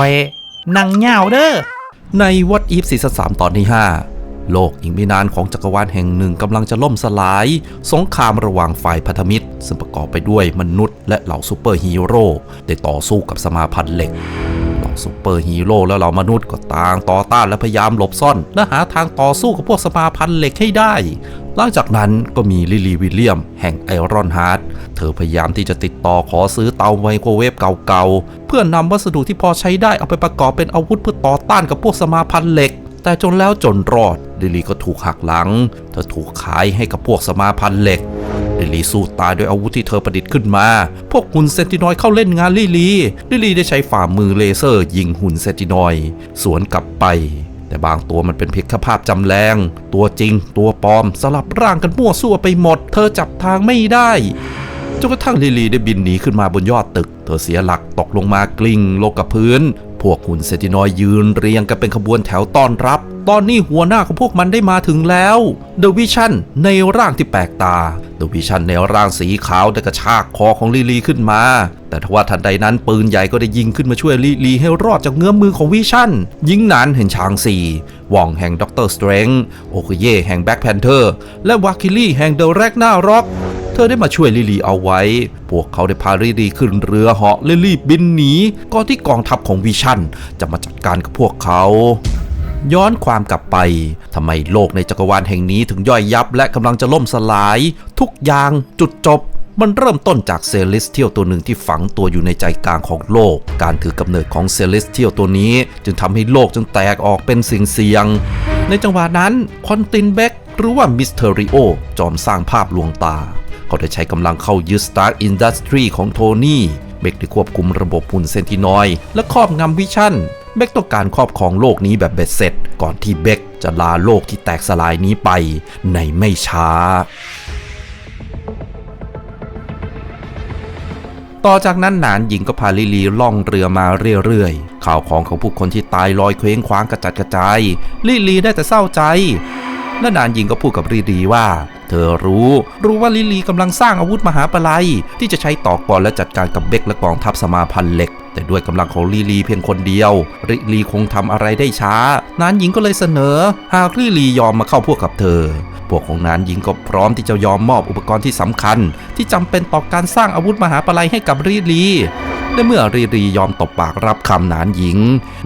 อยนั่งเหงาเด้อ ในวัดอีฟซีซั่นสามตอนที่ 5 โลกอีกไม่นานของจักรวาลแห่งหนึ่งกำลังจะล่มสลาย สงครามระหว่างฝ่ายพันธมิตร ซึ่งประกอบไปด้วยมนุษย์และเหล่าซูเปอร์ฮีโร่ได้ต่อสู้กับสมาพันธ์เหล็กเหล่าซูเปอร์ฮีโร่และเหล่ามนุษย์ก็ต่างต่อต้านและพยายามหลบซ่อน และหาทางต่อสู้กับพวกสมาพันธ์เหล็กให้ได้ หลังจากนั้นก็มีลิลีวิลเลียม แห่งไอรอนฮาร์ด ธอพยายามที่จะติดต่อขอซื้อเตาไมโครเวฟเก่าๆ เพื่อนำวัสดุที่พอใช้ได้เอาไปประกอบเป็นอาวุธเพื่อต่อต้านกับพวกสมาพันธ์เหล็ก แต่จนแล้วจนรอดลิลีก็ถูกหักหลัง เธอถูกขายให้กับพวกสมาพันธ์เหล็กลิลีสู้ตายด้วยอาวุธที่เธอประดิษฐ์ขึ้นมา พวกหุ่นเซนตินอยเข้าเล่นงานลิลีลิลีได้ใช้ฝ่ามือเลเซอร์ ยิงหุ่นเซนตินอย สวนกลับไป แต่บางตัวมันเป็นเพียงแค่ภาพจำแรง ตัวจริง ตัวปลอม สลับร่างกันมั่วซั่วไปหมด เธอจับทางไม่ได้ จนกระทั่งลิลีได้บินหนีขึ้นมาบนยอดตึก เธอเสียหลักตกลงมากลิ้งลงกับพื้น พวกหุ่นเซตินอยยืนเรียงกันเป็นขบวนแถวต้อนรับ ตอนนี้หัวหน้าของพวกมันได้มาถึงแล้วเดวิชันในร่างที่แปลกตาเดวิชันในร่างสีขาวได้กระชากคอของลิลีขึ้นมา แต่ทว่าทันใดนั้นปืนใหญ่ก็ได้ยิงขึ้นมาช่วยลิลีให้รอดจากเงื้อมมือของวิชันยิงนานเห็นช้างซีวองแห่งด็อกเตอร์สเตรงโอคเย่แห่งแบ็คแพนเทอร์และวาคิลี่แห่งเดอะแรกหน้าร็อก ธอได้มาช่วยลิลีเอาไว้ พวกเขาได้พาลิลีขึ้นเรือเหาะและรีบบินหนีก่อนที่กองทัพของวิชั่นจะมาจัดการกับพวกเขาย้อนความกลับไป ทำไมโลกในจักรวาลแห่งนี้ถึงย่อยยับและกำลังจะล่มสลาย ทุกอย่างจุดจบ มันเริ่มต้นจากเซเลสเทียลตัวหนึ่งที่ฝังตัวอยู่ในใจกลางของโลก การถือกำเนิดของเซเลสเทียลตัวนี้ จึงทำให้โลกจึงแตกออกเป็นสิ่งเสียง ในจังหวะนั้นคอนตินเบกหรือว่ามิสเทอริโอจอมสร้างภาพลวงตา เขาได้ใช้กำลังเข้ายึด Stark Industry ของโทนี่เบกได้ควบคุมระบบหุ่นเซนตินอยด์และครอบงำวิชั่นเบกต้องการครอบครองโลกนี้แบบเบ็ดเสร็จ ก่อนที่เบกจะลาโลกที่แตกสลายนี้ไปในไม่ช้าต่อจากนั้นหนานหญิงก็พาลิลีล่องเรือมาเรื่อยๆ ข่าวของของผู้คนที่ตายลอยเคว้งคว้างกระจัดกระจาย ลิลีได้แต่เศร้าใจ และนานหญิงก็พูดกับลิลีว่า เธอรู้ รู้ว่าลิลีกำลังสร้างอาวุธมหาปลัย ที่จะใช้ต่อกรและจัดการกับเบกและกองทัพสมาพันธ์เหล็ก แต่ด้วยกำลังของลิลีเพียงคนเดียวลิลีคงทำอะไรได้ช้า นานหญิงก็เลยเสนอ หากลิลียอมมาเข้าพวกกับเธอ พวกของนานหญิงก็พร้อมที่จะยอมมอบอุปกรณ์ที่สำคัญ ที่จำเป็นต่อการสร้างอาวุธมหาปลัยให้กับรีลี และเมื่อรีรียอมตบปากรับคำนานหญิง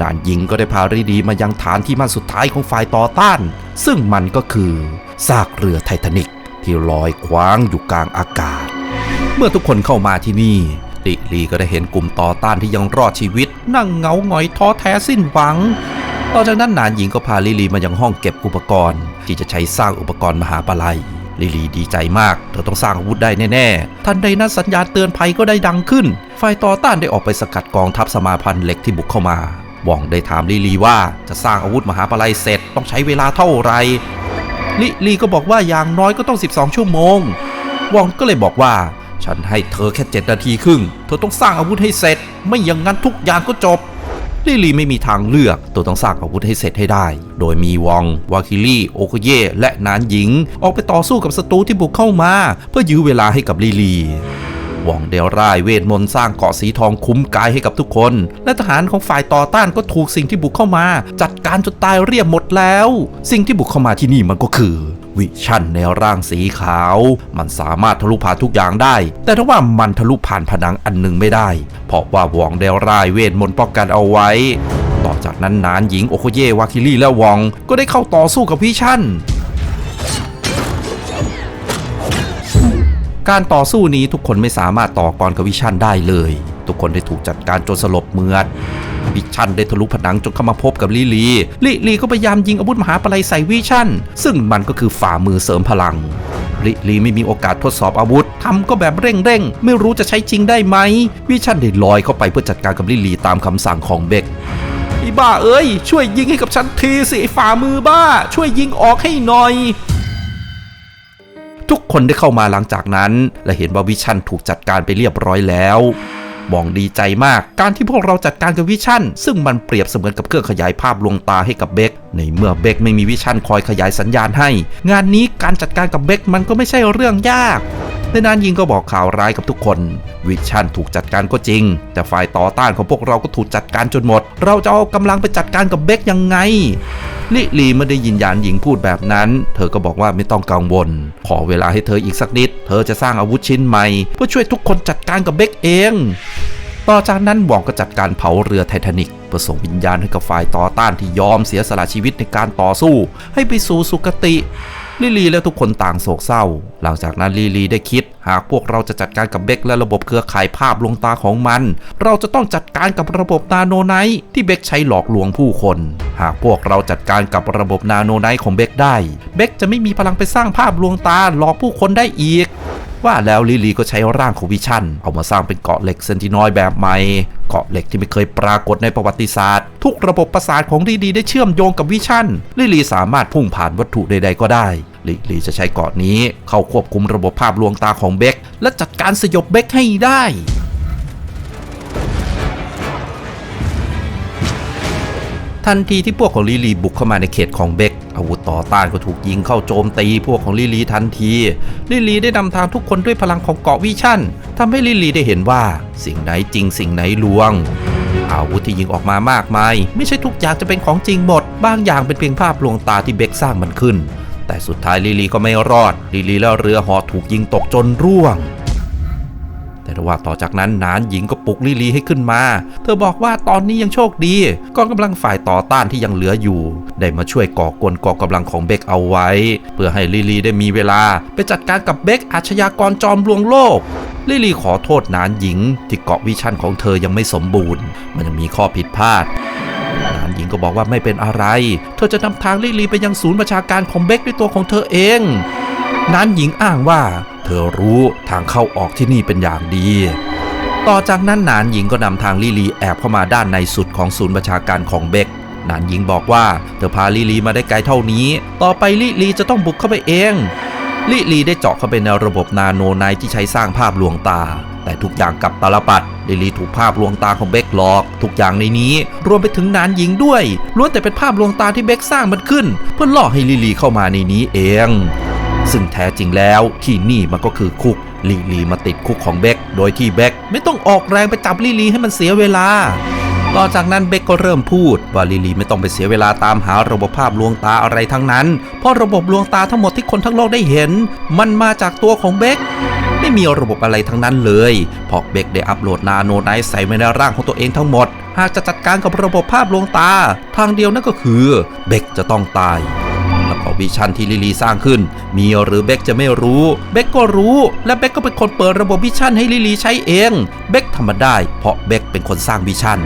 นานหญิงก็ได้พารีรีมายังฐานที่มั่นสุดท้ายของฝ่ายต่อต้าน ซึ่งมันก็คือซากเรือไททานิกที่ลอยคว้างอยู่กลางอากาศ เมื่อทุกคนเข้ามาที่นี่ลิลีก็ได้เห็นกลุ่มต่อต้านที่ยังรอดชีวิต นั่งเหงาหงอยท้อแท้สิ้นหวัง ต่อจากนั้นนานหญิงก็พาลิลีมายังห้องเก็บอุปกรณ์ ที่จะใช้สร้างอุปกรณ์มหาปลัยลิลีดีใจมาก เธอต้องสร้างอาวุธได้แน่ ๆ ทันใดนั้นสัญญาณเตือนภัยก็ได้ดังขึ้น ฝ่ายต่อต้านได้ออกไปสกัดกองทัพสมาพันธ์เหล็กที่บุกเข้ามาว่องได้ถามลิลีว่าจะสร้างอาวุธมหาปลัยเสร็จต้องใช้เวลาเท่าไหร่ลิลีก็บอกว่าอย่างน้อยก็ต้อง 12 ชั่วโมงวองก็เลยบอกว่า ฉันให้เธอแค่ 7 นาทีครึ่ง เธอต้องสร้างอาวุธให้เสร็จ ไม่อย่างนั้นทุกอย่างก็จบลิลีไม่มีทางเลือกตัวต้องสร้างอาวุธให้เสร็จให้ได้ โดยมีวองวาคิลี่ โอโคเย่และนานหญิง ออกไปต่อสู้กับศัตรูที่บุกเข้ามา เพื่อยื้อเวลาให้กับลิลี วองเดลร่ายเวทมนต์สร้างเกาะสีทองคุ้มกายให้กับทุกคน และทหารของฝ่ายต่อต้านก็ถูกสิ่งที่บุกเข้ามา จัดการจนตายเรียบหมดแล้ว สิ่งที่บุกเข้ามาที่นี่มันก็คือวิชั่นในร่างสีขาว มันสามารถทะลุผ่านทุกอย่างได้ แต่ถ้าว่ามันทะลุผ่านผนังอันหนึ่งไม่ได้ เพราะว่าวองเดลร่ายเวทมนต์ป้องกันเอาไว้ ต่อจากนั้นนานหญิงโอโคเยวาคิลี่และวองก็ได้เข้าต่อสู้กับวิชั่น การต่อสู้นี้ทุกคนไม่สามารถต่อกรกับวิชันได้เลย ทุกคนได้ถูกจัดการจนสลบเมือดวิชันได้ทะลุผนังจนเข้ามาพบกับลิลี ลิลีก็พยายามยิงอาวุธมหาปลัยใส่วิชันซึ่งมันก็คือฝ่ามือเสริมพลัง ลิลีไม่มีโอกาสทดสอบอาวุธทำก็แบบเร่งๆไม่รู้จะใช้จริงได้ไหม วิชันได้ลอยเข้าไปเพื่อจัดการกับลิลีตามคำสั่งของเบกอีบ้าเอ้ย ช่วยยิงให้กับฉันทีสิฝ่ามือบ้า ช่วยยิงออกให้หน่อย คนได้เข้ามาหลังจากนั้น และเห็นว่าวิชันถูกจัดการไปเรียบร้อยแล้วมองดีใจมาก การที่พวกเราจัดการกับวิชั่น ซึ่งมันเปรียบเสมือนกับเครื่องขยายภาพลวงตาให้กับเบค ในเมื่อเบคไม่มีวิชั่นคอยขยายสัญญาณให้ งานนี้การจัดการกับเบคมันก็ไม่ใช่เรื่องยากและนานยิงก็บอกข่าวร้ายกับทุกคน วิชั่นถูกจัดการก็จริง แต่ฝ่ายต่อต้านของพวกเราก็ถูกจัดการจนหมด เราจะเอากำลังไปจัดการกับเบคยังไง ลิลีไม่ได้ยินยานหญิงพูดแบบนั้น เธอก็บอกว่าไม่ต้องกังวล ขอเวลาให้เธออีกสักนิด เธอจะสร้างอาวุธชิ้นใหม่ เพื่อช่วยทุกคนจัดการกับเบคเอง ต่อจากนั้นหวองก็จัดการเผาเรือไททานิกเพื่อส่งวิญญาณให้กับฝ่ายต่อต้านที่ยอมเสียสละชีวิตในการต่อสู้ ให้ไปสู่สุคติ ลิลีและทุกคนต่างโศกเศร้า หลังจากนั้นลิลีได้คิด หากพวกเราจะจัดการกับเบคและระบบเครือข่ายภาพลวงตาของมัน เราจะต้องจัดการกับระบบนาโนไนท์ที่เบคใช้หลอกลวงผู้คน หากพวกเราจัดการกับระบบนาโนไนท์ของเบคได้ เบคจะไม่มีพลังไปสร้างภาพลวงตาหลอกผู้คนได้อีกว่าแล้วลิลีก็ใช้ร่างของวิชันเอามาสร้างเป็นเกาะเหล็กเซนตินอยด์แบบใหม่ เกาะเหล็กที่ไม่เคยปรากฏในประวัติศาสตร์ ทุกระบบประสาทของลิลีได้เชื่อมโยงกับวิชั่นลิลีสามารถพุ่งผ่านวัตถุใดๆก็ได้ลิลีจะใช้เกาะนี้เข้าควบคุมระบบภาพลวงตาของเบคและจัดการสยบเบคให้ได้ทันทีที่พวกของลิลีบุกเข้ามาในเขตของเบคอาวุธต่อต้านก็ถูกยิงเข้าโจมตีพวกของลิลีทันทีลิลีได้นำทางทุกคนด้วยพลังของเกาะวิชั่นทำให้ลิลีได้เห็นว่าสิ่งไหนจริงสิ่งไหนลวง อาวุธที่ยิงออกมามากมาย ไม่ใช่ทุกอย่างจะเป็นของจริงหมด บางอย่างเป็นเพียงภาพลวงตาที่เบคสร้างมันขึ้น แต่สุดท้ายลิลีก็ไม่รอด ลิลีและเรือหอถูกยิงตกจนร่วง แต่ระหว่างต่อจากนั้นนานหญิงก็ปลุกลิลีให้ขึ้นมา เธอบอกว่าตอนนี้ยังโชคดีกองกำลังฝ่ายต่อต้านที่ยังเหลืออยู่ ได้มาช่วยก่อกวนกองกำลังของเบคเอาไว้ เพื่อให้ลิลีได้มีเวลา ไปจัดการกับเบคอาชญากรจอมลวงโลก ลิลี่ขอโทษนานหญิง ที่เกาะวิชั่นของเธอยังไม่สมบูรณ์ มันยังมีข้อผิดพลาดนานหญิงก็บอกว่าไม่เป็นอะไร เธอจะนำทางลิลี่ไปยังศูนย์ประชาการของเบคด้วยตัวของเธอเองนานหญิงอ้างว่า เธอรู้ทางเข้าออกที่นี่เป็นอย่างดี ต่อจากนั้นนานหญิงก็นำทางลิลีแอบเข้ามาด้านในสุดของศูนย์ประชาการของเบคนานหญิงบอกว่าเธอพาลิลีมาได้ไกลเท่านี้ ต่อไปลิลีจะต้องบุกเข้าไปเอง ลิลีได้เจาะเข้าไปในระบบนาโนไนที่ใช้สร้างภาพลวงตา แต่ทุกอย่างกับตาลปัดลิลีถูกภาพลวงตาของเบคหลอก ทุกอย่างในนี้รวมไปถึงนานหญิงด้วยล้วนแต่เป็นภาพลวงตาที่เบคสร้างมันขึ้น เพื่อล่อให้ลิลีเข้ามาในนี้เอง ซึ่งแท้จริงแล้วที่นี่มันก็คือคุกลิลีมาติดคุกของเบคโดยที่เบคไม่ต้องออกแรงไปจับลิลีให้มันเสียเวลา ต่อจากนั้นเบคก็เริ่มพูดว่าลิลีไม่ต้องไปเสียเวลาตามหาระบบภาพลวงตาอะไรทั้งนั้น เพราะระบบลวงตาทั้งหมดที่คนทั้งโลกได้เห็น มันมาจากตัวของเบคไม่มีระบบอะไรทั้งนั้นเลยเพราะเบคได้อัปโหลดนาโนไนท์ใส่ไว้ในร่างของตัวเองทั้งหมด หากจะจัดการกับระบบภาพลวงตา ทางเดียวนั่นก็คือเบคจะต้องตายแล้วก็วิชันที่ลิลีสร้างขึ้น มีหรือเบคจะไม่รู้ เบคก็รู้ และเบคก็เป็นคนเปิดระบบวิชันให้ลิลีใช้เอง เบคทำมันได้ เพราะเบคเป็นคนสร้างวิชัน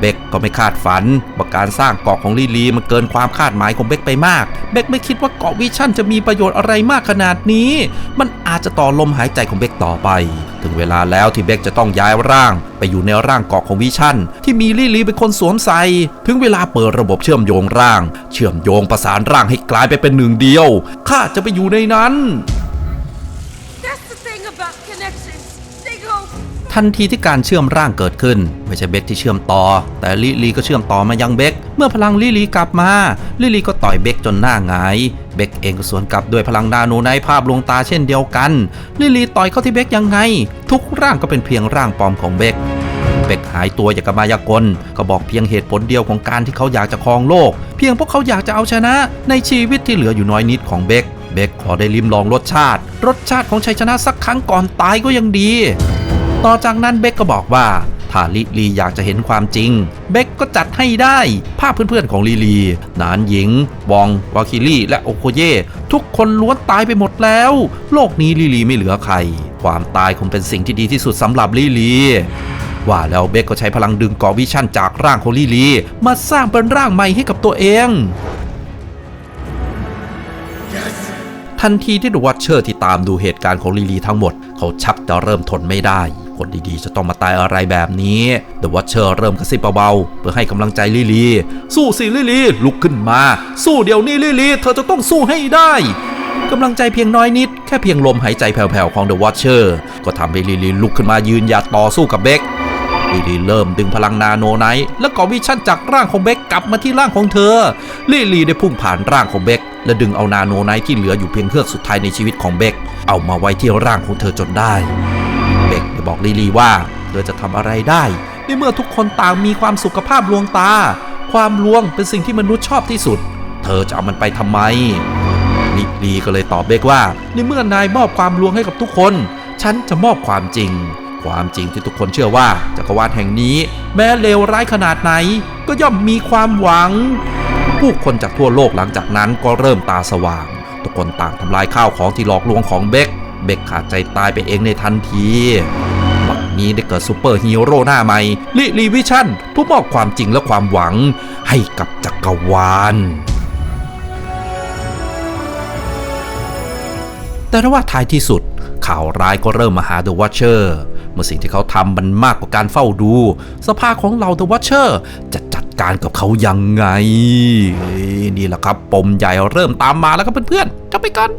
เบคก็ไม่คาดฝันว่าการสร้างเกาะของลิลีมันเกินความคาดหมายของเบคไปมาก เบคไม่คิดว่าเกาะวิชั่นจะมีประโยชน์อะไรมากขนาดนี้ มันอาจจะต่อลมหายใจของเบคต่อไป ถึงเวลาแล้วที่เบคจะต้องย้ายร่าง ไปอยู่ในร่างเกาะของวิชั่น ที่มีลิลีเป็นคนสวมใส่ถึงเวลาเปิดระบบเชื่อมโยงร่าง เชื่อมโยงประสานร่างให้กลายไปเป็นหนึ่งเดียวข้าจะไปอยู่ในนั้น ทันทีที่การเชื่อมร่างเกิดขึ้น ไม่ใช่เบคที่เชื่อมต่อ แต่ลิลีก็เชื่อมต่อมายังเบคเมื่อพลังลิลีกลับมาลิลีก็ต่อยเบคจนหน้าหงายเบคเองก็สวนกลับด้วยพลังนาโนไนภาพลวงตาเช่นเดียวกันลิลีต่อยเข้าที่เบคยังไง ทุกร่างก็เป็นเพียงร่างปลอมของเบคเบคหายตัวอย่างกับมายากล ก็บอกเพียงเหตุผลเดียวของการที่เขาอยากจะครองโลก เพียงเพราะเขาอยากจะเอาชนะในชีวิตที่เหลืออยู่น้อยนิดของเบคเบคขอได้ลิ้มลองรสชาติ รสชาติของชัยชนะสักครั้งก่อนตายก็ยังดี ต่อจากนั้นเบคก็บอกว่าถ้าลิลีอยากจะเห็นความจริง เบคก็จัดให้ได้ ภาพเพื่อนๆของลิลี นานหญิง วอง วาคิลี่ และโอโคเย่ ทุกคนล้วนตายไปหมดแล้ว โลกนี้ลิลีไม่เหลือใคร ความตายคงเป็นสิ่งที่ดีที่สุดสำหรับลิลีว่าแล้วเบคก็ใช้พลังดึงกอวิชั่นจากร่างของลิลี มาสร้างเป็นร่างใหม่ให้กับตัวเองทันทีที่ดูวัตเชอร์ที่ตามดูเหตุการณ์ของลิลีทั้งหมด เขาชักจะเริ่มทนไม่ได้ คนดีๆ จะต้องมาตายอะไรแบบนี้เดอะวัตเชอร์เริ่มกระซิบเบาๆเพื่อให้กำลังใจลิลี สู้สิลิลี ลุกขึ้นมา สู้เดี๋ยวนี้ลิลี เธอจะต้องสู้ให้ได้กำลังใจเพียงน้อยนิด แค่เพียงลมหายใจแผ่วๆของเดอะวัตเชอร์ก็ทำให้ลิลีลุกขึ้นมายืนหยัดต่อสู้กับเบคลิลีเริ่มดึงพลังนาโนไนท์และก่อวิชั่นจากร่างของเบคกลับมาที่ร่างของเธอลิลีได้พุ่งผ่านร่างของเบคและดึงเอานาโนไนท์ที่เหลืออยู่เพียงเฮือกสุดท้ายในชีวิตของเบคเอามาไว้ที่ร่างของเธอจนได้ เบคได้บอกลิลีว่าเธอจะทำอะไรได้ในเมื่อทุกคนต่างมีความสุขภาพลวงตา ความลวงเป็นสิ่งที่มนุษย์ชอบที่สุด เธอจะเอามันไปทำไมลิลีก็เลยตอบเบกว่า ในเมื่อนายมอบความลวงให้กับทุกคน ฉันจะมอบความจริง ความจริงที่ทุกคนเชื่อว่าจักรวาลแห่งนี้ แม้เลวร้ายขนาดไหน ก็ย่อมมีความหวัง ผู้คนจากทั่วโลกหลังจากนั้นก็เริ่มตาสว่าง ทุกคนต่างทำลายข้าวของที่หลอกลวงของเบกเบกขาดใจตายไปเองในทันที นี้ได้เกิดซูเปอร์ฮีโร่หน้าใหม่ลิลีวิชั่นผู้มอบความจริงและความหวังให้กับจักรวาลแต่ว่าท้ายที่สุด ข่าวร้ายก็เริ่มมาหา The Watcher เมื่อสิ่งที่เขาทำมันมากกว่าการเฝ้าดู สภาของเรา The Watcher จะจัดการกับเขายังไง นี่แหละครับ ปมใหญ่เริ่มตามมาแล้วครับเพื่อนๆจะไปกัน